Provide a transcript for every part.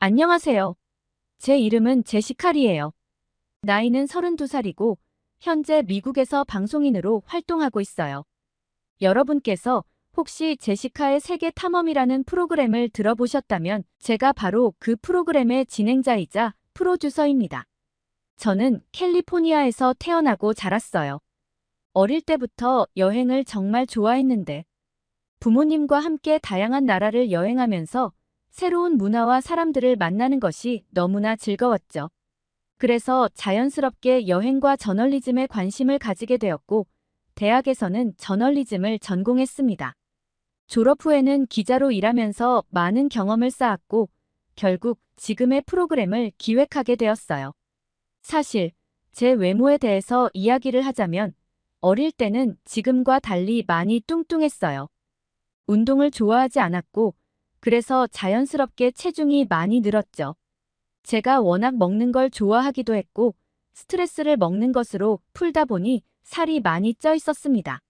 안녕하세요. 제 이름은 제시칼이에요. 나이는 32살이고 현재 미국에서 방송인으로 활동하고 있어요. 여러분께서 혹시 제시카의 세계 탐험이라는 프로그램을 들어보셨다면 제가 바로 그 프로그램의 진행자이자 프로듀서입니다. 저는 캘리포니아에서 태어나고 자랐어요. 어릴 때부터 여행을 정말 좋아했는데 부모님과 함께 다양한 나라를 여행하면서 새로운 문화와 사람들을 만나는 것이 너무나 즐거웠죠. 그래서 자연스럽게 여행과 저널리즘에 관심을 가지게 되었고, 대학에서는 저널리즘을 전공했습니다. 졸업 후에는 기자로 일하면서 많은 경험을 쌓았고, 결국 지금의 프로그램을 기획하게 되었어요. 사실, 제 외모에 대해서 이야기를 하자면, 어릴 때는 지금과 달리 많이 뚱뚱했어요. 운동을 좋아하지 않았고, 그래서 자연스럽게 체중이 많이 늘었죠. 제가 워낙 먹는 걸 좋아하기도 했고, 스트레스를 먹는 것으로 풀다 보니 살이 많이 쪄 있었습니다.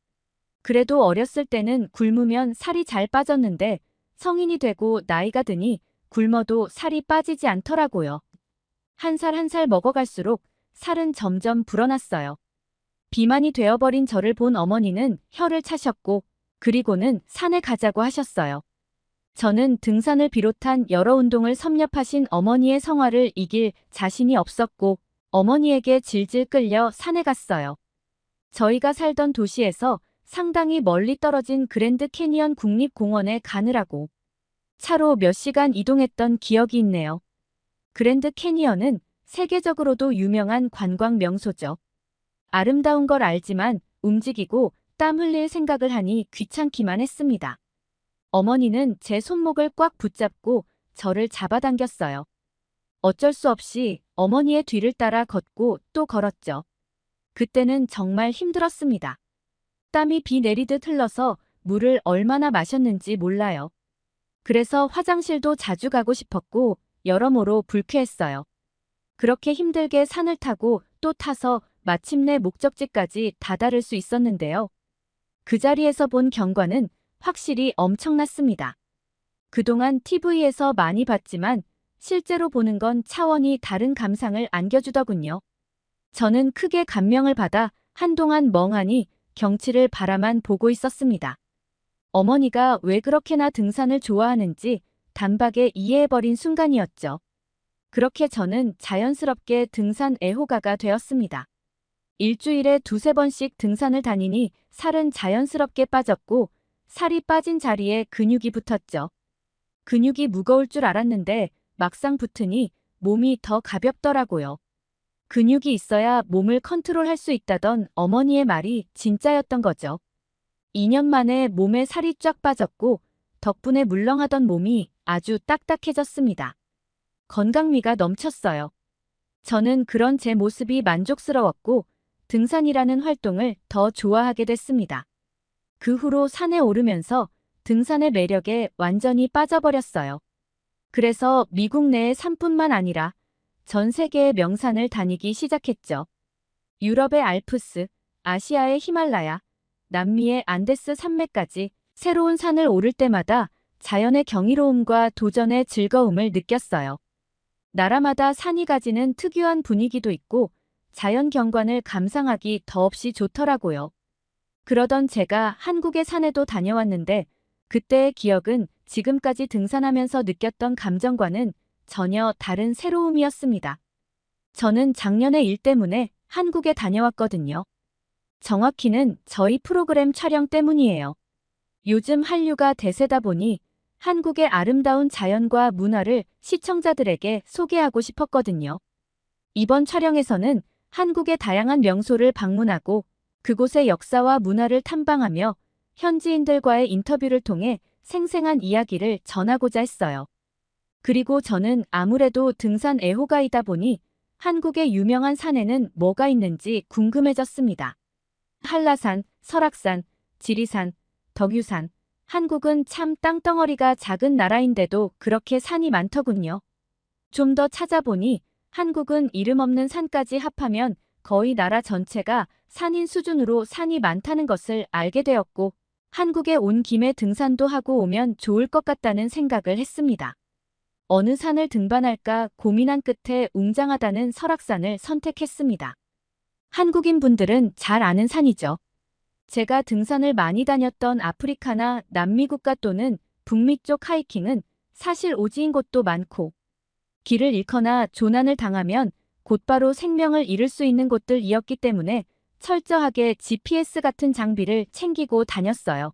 그래도 어렸을 때는 굶으면 살이 잘 빠졌는데 성인이 되고 나이가 드니 굶어도 살이 빠지지 않더라고요. 한 살 한 살 먹어갈수록 살은 점점 불어났어요. 비만이 되어버린 저를 본 어머니는 혀를 차셨고, 그리고는 산에 가자고 하셨어요. 저는 등산을 비롯한 여러 운동을 섭렵하신 어머니의 성화를 이길 자신이 없었고 어머니에게 질질 끌려 산에 갔어요. 저희가 살던 도시에서 상당히 멀리 떨어진 그랜드 캐니언 국립공원에 가느라고 차로 몇 시간 이동했던 기억이 있네요. 그랜드 캐니언은 세계적으로도 유명한 관광 명소죠. 아름다운 걸 알지만 움직이고 땀 흘릴 생각을 하니 귀찮기만 했습니다. 어머니는 제 손목을 꽉 붙잡고 저를 잡아당겼어요. 어쩔 수 없이 어머니의 뒤를 따라 걷고 또 걸었죠. 그때는 정말 힘들었습니다. 땀이 비 내리듯 흘러서 물을 얼마나 마셨는지 몰라요. 그래서 화장실도 자주 가고 싶었고 여러모로 불쾌했어요. 그렇게 힘들게 산을 타고 또 타서 마침내 목적지까지 다다를 수 있었는데요. 그 자리에서 본 경관은 확실히 엄청났습니다. 그동안 TV에서 많이 봤지만 실제로 보는 건 차원이 다른 감상을 안겨주더군요. 저는 크게 감명을 받아 한동안 멍하니 경치를 바라만 보고 있었습니다. 어머니가 왜 그렇게나 등산을 좋아하는지 단박에 이해해버린 순간이었죠. 그렇게 저는 자연스럽게 등산 애호가가 되었습니다. 일주일에 두세 번씩 등산을 다니니 살은 자연스럽게 빠졌고 살이 빠진 자리에 근육이 붙었죠. 근육이 무거울 줄 알았는데 막상 붙으니 몸이 더 가볍더라고요. 근육이 있어야 몸을 컨트롤할 수 있다던 어머니의 말이 진짜였던 거죠. 2년 만에 몸에 살이 쫙 빠졌고 덕분에 물렁하던 몸이 아주 딱딱해졌습니다. 건강미가 넘쳤어요. 저는 그런 제 모습이 만족스러웠고 등산이라는 활동을 더 좋아하게 됐습니다. 그 후로 산에 오르면서 등산의 매력에 완전히 빠져버렸어요. 그래서 미국 내의 산뿐만 아니라 전 세계의 명산을 다니기 시작했죠. 유럽의 알프스, 아시아의 히말라야, 남미의 안데스 산맥까지 새로운 산을 오를 때마다 자연의 경이로움과 도전의 즐거움을 느꼈어요. 나라마다 산이 가지는 특유한 분위기도 있고 자연 경관을 감상하기 더없이 좋더라고요. 그러던 제가 한국의 산에도 다녀왔는데 그때의 기억은 지금까지 등산하면서 느꼈던 감정과는 전혀 다른 새로움이었습니다. 저는 작년에 일 때문에 한국에 다녀왔거든요. 정확히는 저희 프로그램 촬영 때문이에요. 요즘 한류가 대세다 보니 한국의 아름다운 자연과 문화를 시청자들에게 소개하고 싶었거든요. 이번 촬영에서는 한국의 다양한 명소를 방문하고 그곳의 역사와 문화를 탐방하며 현지인들과의 인터뷰를 통해 생생한 이야기를 전하고자 했어요. 그리고 저는 아무래도 등산 애호가이다 보니 한국의 유명한 산에는 뭐가 있는지 궁금해졌습니다. 한라산, 설악산, 지리산, 덕유산. 한국은 참 땅덩어리가 작은 나라인데도 그렇게 산이 많더군요. 좀 더 찾아보니 한국은 이름 없는 산까지 합하면 거의 나라 전체가 산인 수준으로 산이 많다는 것을 알게 되었고 한국에 온 김에 등산도 하고 오면 좋을 것 같다는 생각을 했습니다. 어느 산을 등반할까 고민한 끝에 웅장하다는 설악산을 선택했습니다. 한국인 분들은 잘 아는 산이죠. 제가 등산을 많이 다녔던 아프리카나 남미 국가 또는 북미 쪽 하이킹은 사실 오지인 곳도 많고 길을 잃거나 조난을 당하면 곧바로 생명을 잃을 수 있는 곳들이었기 때문에 철저하게 GPS 같은 장비를 챙기고 다녔어요.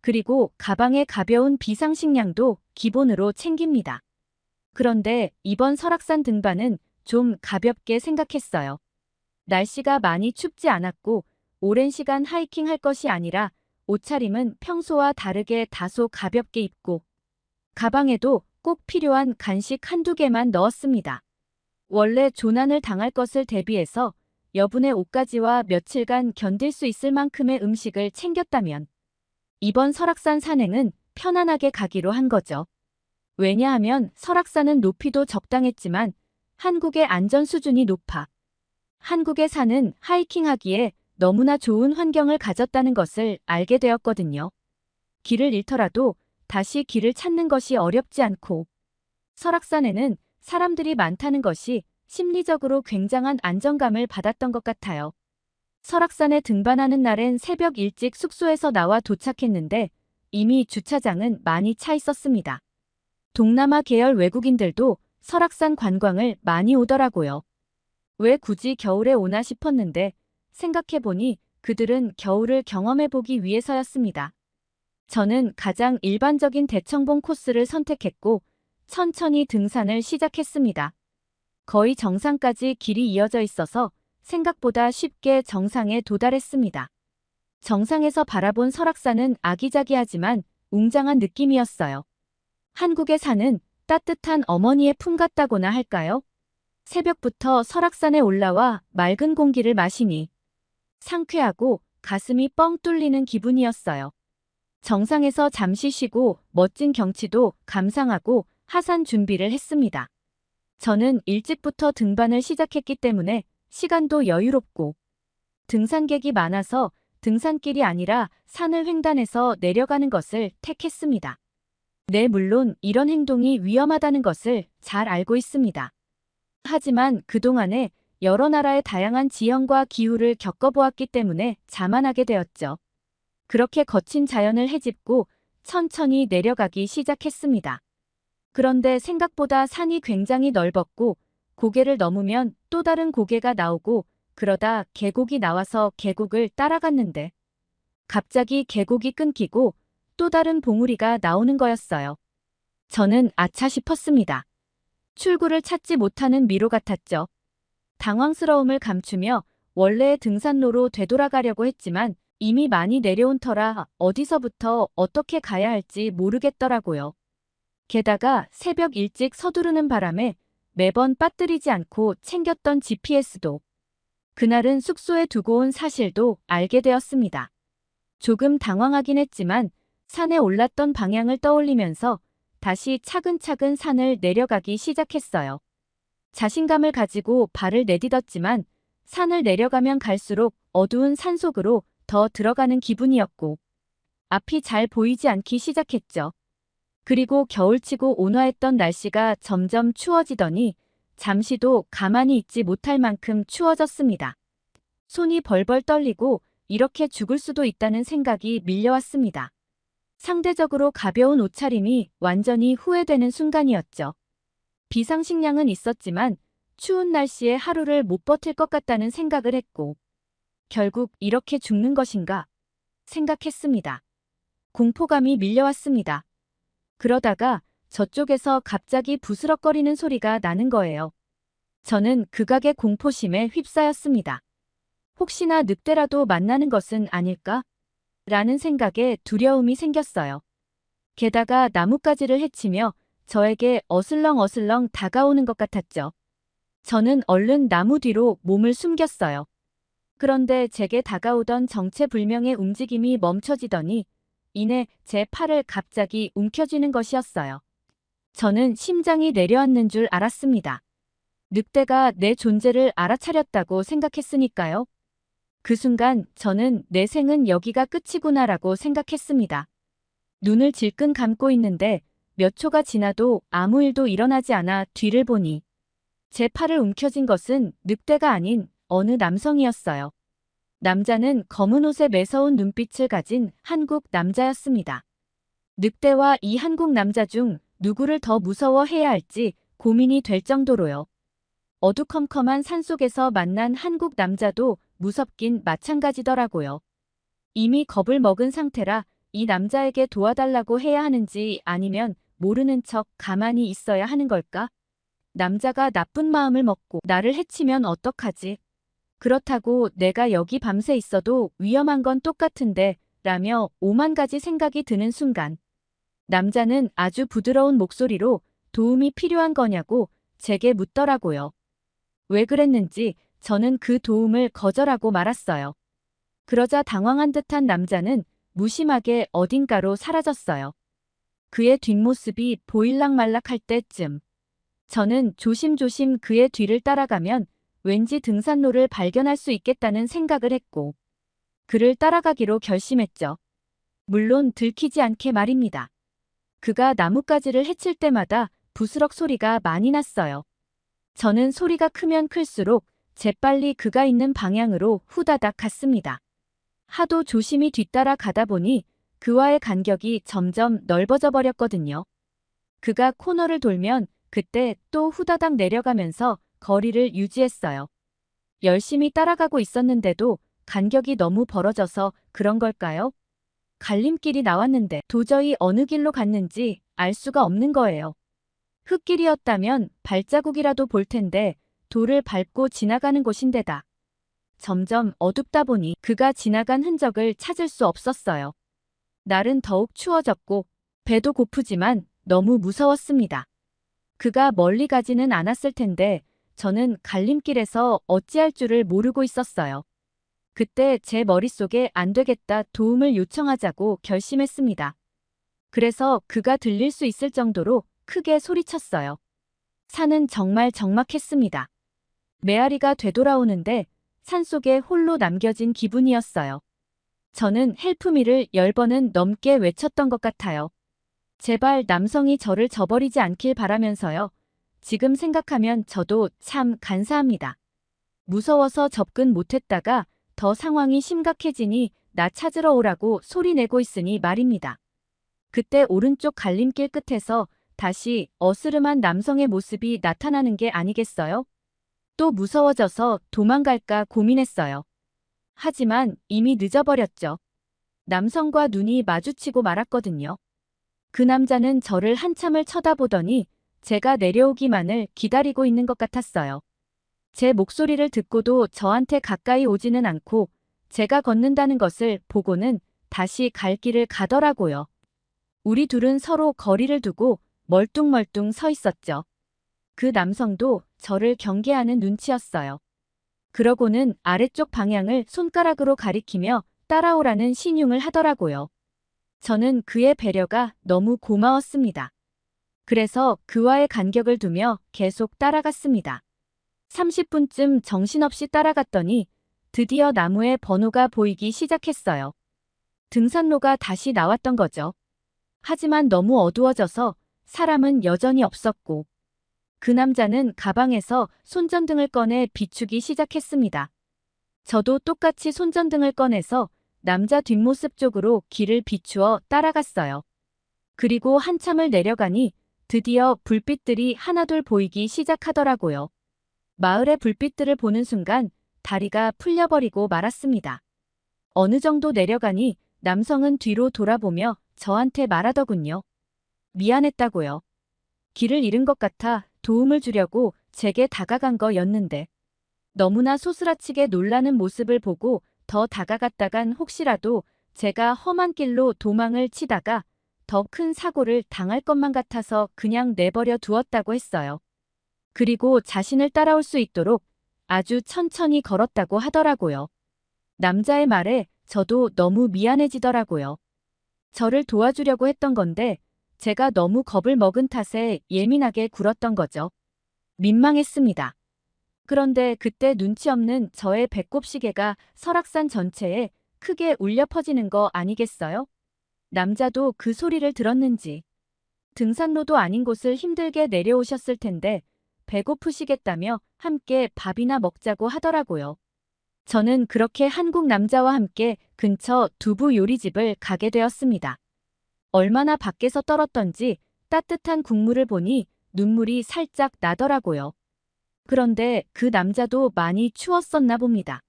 그리고 가방에 가벼운 비상식량도 기본으로 챙깁니다. 그런데 이번 설악산 등반은 좀 가볍게 생각했어요. 날씨가 많이 춥지 않았고 오랜 시간 하이킹 할 것이 아니라 옷차림은 평소와 다르게 다소 가볍게 입고 가방에도 꼭 필요한 간식 한두 개만 넣었습니다. 원래 조난을 당할 것을 대비해서 여분의 옷가지와 며칠간 견딜 수 있을 만큼의 음식을 챙겼다면 이번 설악산 산행은 편안하게 가기로 한 거죠. 왜냐하면 설악산은 높이도 적당했지만 한국의 안전 수준이 높아 한국의 산은 하이킹하기에 너무나 좋은 환경을 가졌다는 것을 알게 되었거든요. 길을 잃더라도 다시 길을 찾는 것이 어렵지 않고 설악산에는 사람들이 많다는 것이 심리적으로 굉장한 안정감을 받았던 것 같아요. 설악산에 등반하는 날엔 새벽 일찍 숙소에서 나와 도착했는데 이미 주차장은 많이 차 있었습니다. 동남아 계열 외국인들도 설악산 관광을 많이 오더라고요. 왜 굳이 겨울에 오나 싶었는데 생각해보니 그들은 겨울을 경험해보기 위해서였습니다. 저는 가장 일반적인 대청봉 코스를 선택했고 천천히 등산을 시작했습니다. 거의 정상까지 길이 이어져 있어서 생각보다 쉽게 정상에 도달했습니다. 정상에서 바라본 설악산은 아기자기하지만 웅장한 느낌이었어요. 한국의 산은 따뜻한 어머니의 품 같다고나 할까요? 새벽부터 설악산에 올라와 맑은 공기를 마시니 상쾌하고 가슴이 뻥 뚫리는 기분이었어요. 정상에서 잠시 쉬고 멋진 경치도 감상하고 하산 준비를 했습니다. 저는 일찍부터 등반을 시작했기 때문에 시간도 여유롭고 등산객이 많아서 등산길이 아니라 산을 횡단해서 내려가는 것을 택했습니다. 네, 물론 이런 행동이 위험하다는 것을 잘 알고 있습니다. 하지만 그동안에 여러 나라의 다양한 지형과 기후를 겪어보았기 때문에 자만하게 되었죠. 그렇게 거친 자연을 헤집고 천천히 내려가기 시작했습니다. 그런데 생각보다 산이 굉장히 넓었고 고개를 넘으면 또 다른 고개가 나오고 그러다 계곡이 나와서 계곡을 따라갔는데 갑자기 계곡이 끊기고 또 다른 봉우리가 나오는 거였어요. 저는 아차 싶었습니다. 출구를 찾지 못하는 미로 같았죠. 당황스러움을 감추며 원래의 등산로로 되돌아가려고 했지만 이미 많이 내려온 터라 어디서부터 어떻게 가야 할지 모르겠더라고요. 게다가 새벽 일찍 서두르는 바람에 매번 빠뜨리지 않고 챙겼던 GPS도 그날은 숙소에 두고 온 사실도 알게 되었습니다. 조금 당황하긴 했지만 산에 올랐던 방향을 떠올리면서 다시 차근차근 산을 내려가기 시작했어요. 자신감을 가지고 발을 내딛었지만 산을 내려가면 갈수록 어두운 산 속으로 더 들어가는 기분이었고 앞이 잘 보이지 않기 시작했죠. 그리고 겨울치고 온화했던 날씨가 점점 추워지더니 잠시도 가만히 있지 못할 만큼 추워졌습니다. 손이 벌벌 떨리고 이렇게 죽을 수도 있다는 생각이 밀려왔습니다. 상대적으로 가벼운 옷차림이 완전히 후회되는 순간이었죠. 비상식량은 있었지만 추운 날씨에 하루를 못 버틸 것 같다는 생각을 했고 결국 이렇게 죽는 것인가 생각했습니다. 공포감이 밀려왔습니다. 그러다가 저쪽에서 갑자기 부스럭거리는 소리가 나는 거예요. 저는 극악의 공포심에 휩싸였습니다. 혹시나 늑대라도 만나는 것은 아닐까? 라는 생각에 두려움이 생겼어요. 게다가 나뭇가지를 헤치며 저에게 어슬렁어슬렁 다가오는 것 같았죠. 저는 얼른 나무 뒤로 몸을 숨겼어요. 그런데 제게 다가오던 정체불명의 움직임이 멈춰지더니 이내 제 팔을 갑자기 움켜쥐는 것이었어요. 저는 심장이 내려앉는 줄 알았습니다. 늑대가 내 존재를 알아차렸다고 생각했으니까요. 그 순간 저는 내 생은 여기가 끝이구나라고 생각했습니다. 눈을 질끈 감고 있는데 몇 초가 지나도 아무 일도 일어나지 않아 뒤를 보니 제 팔을 움켜쥔 것은 늑대가 아닌 어느 남성이었어요. 남자는 검은 옷에 매서운 눈빛을 가진 한국 남자였습니다. 늑대와 이 한국 남자 중 누구를 더 무서워해야 할지 고민이 될 정도로요. 어두컴컴한 산속에서 만난 한국 남자도 무섭긴 마찬가지더라고요. 이미 겁을 먹은 상태라 이 남자에게 도와달라고 해야 하는지 아니면 모르는 척 가만히 있어야 하는 걸까? 남자가 나쁜 마음을 먹고 나를 해치면 어떡하지? 그렇다고 내가 여기 밤새 있어도 위험한 건 똑같은데 라며 오만 가지 생각이 드는 순간 남자는 아주 부드러운 목소리로 도움이 필요한 거냐고 제게 묻더라고요. 왜 그랬는지 저는 그 도움을 거절하고 말았어요. 그러자 당황한 듯한 남자는 무심하게 어딘가로 사라졌어요. 그의 뒷모습이 보일락말락할 때쯤 저는 조심조심 그의 뒤를 따라가면 왠지 등산로를 발견할 수 있겠다는 생각을 했고 그를 따라가기로 결심했죠. 물론 들키지 않게 말입니다. 그가 나뭇가지를 해칠 때마다 부스럭 소리가 많이 났어요. 저는 소리가 크면 클수록 재빨리 그가 있는 방향으로 후다닥 갔습니다. 하도 조심히 뒤따라 가다 보니 그와의 간격이 점점 넓어져 버렸거든요. 그가 코너를 돌면 그때 또 후다닥 내려가면서 거리를 유지했어요. 열심히 따라가고 있었는데도 간격이 너무 벌어져서 그런 걸까요? 갈림길이 나왔는데 도저히 어느 길로 갔는지 알 수가 없는 거예요. 흙길이었다면 발자국이라도 볼 텐데 돌을 밟고 지나가는 곳인데다. 점점 어둡다 보니 그가 지나간 흔적을 찾을 수 없었어요. 날은 더욱 추워졌고 배도 고프지만 너무 무서웠습니다. 그가 멀리 가지는 않았을 텐데 저는 갈림길에서 어찌할 줄을 모르고 있었어요. 그때 제 머릿속에 안 되겠다 도움을 요청하자고 결심했습니다. 그래서 그가 들릴 수 있을 정도로 크게 소리쳤어요. 산은 정말 적막했습니다. 메아리가 되돌아오는데 산속에 홀로 남겨진 기분이었어요. 저는 헬프미를 열 번은 넘게 외쳤던 것 같아요. 제발 남성이 저를 저버리지 않길 바라면서요. 지금 생각하면 저도 참 간사합니다. 무서워서 접근 못했다가 더 상황이 심각해지니 나 찾으러 오라고 소리내고 있으니 말입니다. 그때 오른쪽 갈림길 끝에서 다시 어스름한 남성의 모습이 나타나는 게 아니겠어요? 또 무서워져서 도망갈까 고민했어요. 하지만 이미 늦어버렸죠. 남성과 눈이 마주치고 말았거든요. 그 남자는 저를 한참을 쳐다보더니 제가 내려오기만을 기다리고 있는 것 같았어요. 제 목소리를 듣고도 저한테 가까이 오지는 않고 제가 걷는다는 것을 보고는 다시 갈 길을 가더라고요. 우리 둘은 서로 거리를 두고 멀뚱멀뚱 서 있었죠. 그 남성도 저를 경계하는 눈치였어요. 그러고는 아래쪽 방향을 손가락으로 가리키며 따라오라는 신용을 하더라고요. 저는 그의 배려가 너무 고마웠습니다. 그래서 그와의 간격을 두며 계속 따라갔습니다. 30분쯤 정신없이 따라갔더니 드디어 나무에 번호가 보이기 시작했어요. 등산로가 다시 나왔던 거죠. 하지만 너무 어두워져서 사람은 여전히 없었고 그 남자는 가방에서 손전등을 꺼내 비추기 시작했습니다. 저도 똑같이 손전등을 꺼내서 남자 뒷모습 쪽으로 길을 비추어 따라갔어요. 그리고 한참을 내려가니 드디어 불빛들이 하나둘 보이기 시작하더라고요. 마을의 불빛들을 보는 순간 다리가 풀려버리고 말았습니다. 어느 정도 내려가니 남성은 뒤로 돌아보며 저한테 말하더군요. 미안했다고요. 길을 잃은 것 같아 도움을 주려고 제게 다가간 거였는데 너무나 소스라치게 놀라는 모습을 보고 더 다가갔다간 혹시라도 제가 험한 길로 도망을 치다가 더 큰 사고를 당할 것만 같아서 그냥 내버려 두었다고 했어요. 그리고 자신을 따라올 수 있도록 아주 천천히 걸었다고 하더라고요. 남자의 말에 저도 너무 미안해지더라고요. 저를 도와주려고 했던 건데 제가 너무 겁을 먹은 탓에 예민하게 굴었던 거죠. 민망했습니다. 그런데 그때 눈치 없는 저의 배꼽시계가 설악산 전체에 크게 울려 퍼지는 거 아니겠어요? 남자도 그 소리를 들었는지 등산로도 아닌 곳을 힘들게 내려오셨을 텐데 배고프시겠다며 함께 밥이나 먹자고 하더라고요. 저는 그렇게 한국 남자와 함께 근처 두부 요리집을 가게 되었습니다. 얼마나 밖에서 떨었던지 따뜻한 국물을 보니 눈물이 살짝 나더라고요. 그런데 그 남자도 많이 추웠었나 봅니다.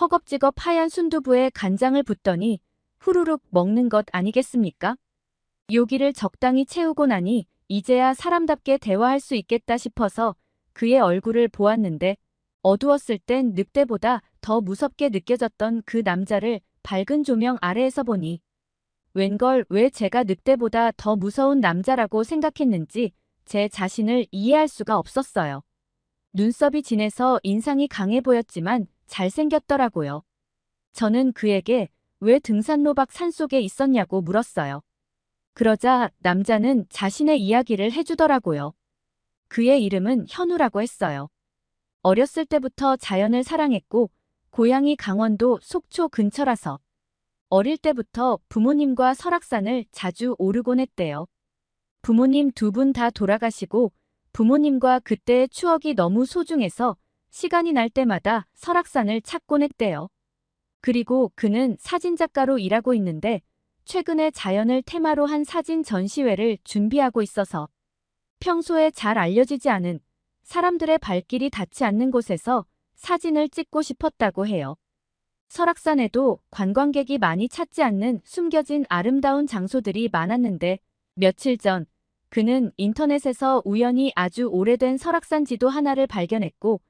허겁지겁 하얀 순두부에 간장을 붓더니 후루룩 먹는 것 아니겠습니까? 요기를 적당히 채우고 나니 이제야 사람답게 대화할 수 있겠다 싶어서 그의 얼굴을 보았는데 어두웠을 땐 늑대보다 더 무섭게 느껴졌던 그 남자를 밝은 조명 아래에서 보니 웬걸 왜 제가 늑대보다 더 무서운 남자라고 생각했는지 제 자신을 이해할 수가 없었어요. 눈썹이 진해서 인상이 강해 보였지만 잘생겼더라고요. 저는 그에게 왜 등산로 밖 산속에 있었냐고 물었어요. 그러자 남자는 자신의 이야기를 해주더라고요. 그의 이름은 현우라고 했어요. 어렸을 때부터 자연을 사랑했고 고향이 강원도 속초 근처라서 어릴 때부터 부모님과 설악산을 자주 오르곤 했대요. 부모님 두 분 다 돌아가시고 부모님과 그때의 추억이 너무 소중해서 시간이 날 때마다 설악산을 찾곤 했대요. 그리고 그는 사진작가로 일하고 있는데 최근에 자연을 테마로 한 사진 전시회를 준비하고 있어서 평소에 잘 알려지지 않은 사람들의 발길이 닿지 않는 곳에서 사진을 찍고 싶었다고 해요. 설악산에도 관광객이 많이 찾지 않는 숨겨진 아름다운 장소들이 많았는데 며칠 전 그는 인터넷에서 우연히 아주 오래된 설악산 지도 하나를 발견했고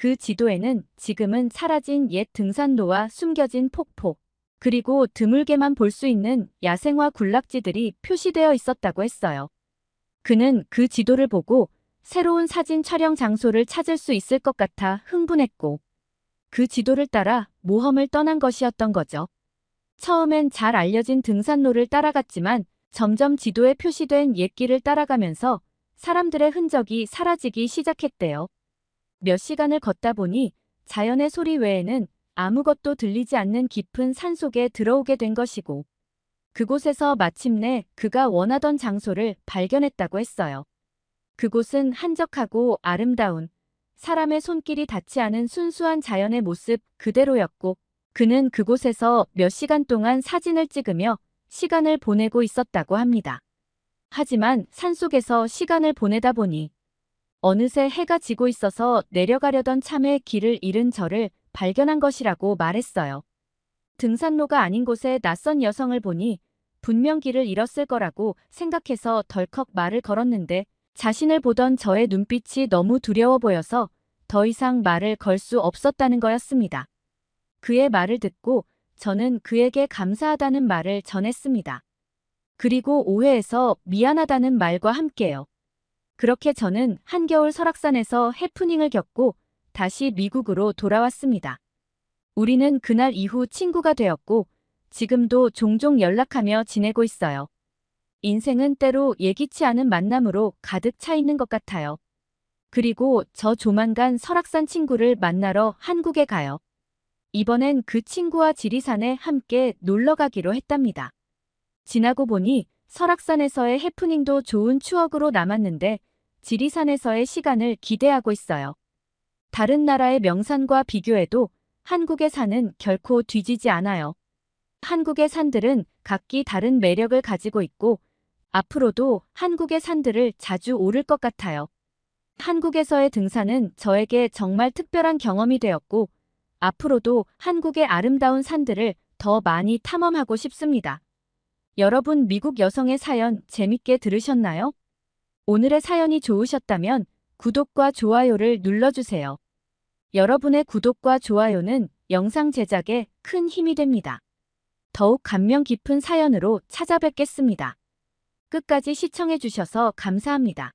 그 지도에는 지금은 사라진 옛 등산로와 숨겨진 폭포, 그리고 드물게만 볼 수 있는 야생화 군락지들이 표시되어 있었다고 했어요. 그는 그 지도를 보고 새로운 사진 촬영 장소를 찾을 수 있을 것 같아 흥분했고 그 지도를 따라 모험을 떠난 것이었던 거죠. 처음엔 잘 알려진 등산로를 따라갔지만 점점 지도에 표시된 옛길을 따라가면서 사람들의 흔적이 사라지기 시작했대요. 몇 시간을 걷다 보니 자연의 소리 외에는 아무것도 들리지 않는 깊은 산 속에 들어오게 된 것이고 그곳에서 마침내 그가 원하던 장소를 발견했다고 했어요. 그곳은 한적하고 아름다운 사람의 손길이 닿지 않은 순수한 자연의 모습 그대로였고 그는 그곳에서 몇 시간 동안 사진을 찍으며 시간을 보내고 있었다고 합니다. 하지만 산속에서 시간을 보내다 보니 어느새 해가 지고 있어서 내려가려던 참에 길을 잃은 저를 발견한 것이라고 말했어요. 등산로가 아닌 곳에 낯선 여성을 보니 분명 길을 잃었을 거라고 생각해서 덜컥 말을 걸었는데 자신을 보던 저의 눈빛이 너무 두려워 보여서 더 이상 말을 걸 수 없었다는 거였습니다. 그의 말을 듣고 저는 그에게 감사하다는 말을 전했습니다. 그리고 오해해서 미안하다는 말과 함께요. 그렇게 저는 한겨울 설악산에서 해프닝을 겪고 다시 미국으로 돌아왔습니다. 우리는 그날 이후 친구가 되었고 지금도 종종 연락하며 지내고 있어요. 인생은 때로 예기치 않은 만남으로 가득 차 있는 것 같아요. 그리고 저 조만간 설악산 친구를 만나러 한국에 가요. 이번엔 그 친구와 지리산에 함께 놀러 가기로 했답니다. 지나고 보니 설악산에서의 해프닝도 좋은 추억으로 남았는데 지리산에서의 시간을 기대하고 있어요. 다른 나라의 명산과 비교해도 한국의 산은 결코 뒤지지 않아요. 한국의 산들은 각기 다른 매력을 가지고 있고 앞으로도 한국의 산들을 자주 오를 것 같아요. 한국에서의 등산은 저에게 정말 특별한 경험이 되었고 앞으로도 한국의 아름다운 산들을 더 많이 탐험하고 싶습니다. 여러분 미국 여성의 사연 재밌게 들으셨나요? 오늘의 사연이 좋으셨다면 구독과 좋아요를 눌러주세요. 여러분의 구독과 좋아요는 영상 제작에 큰 힘이 됩니다. 더욱 감명 깊은 사연으로 찾아뵙겠습니다. 끝까지 시청해주셔서 감사합니다.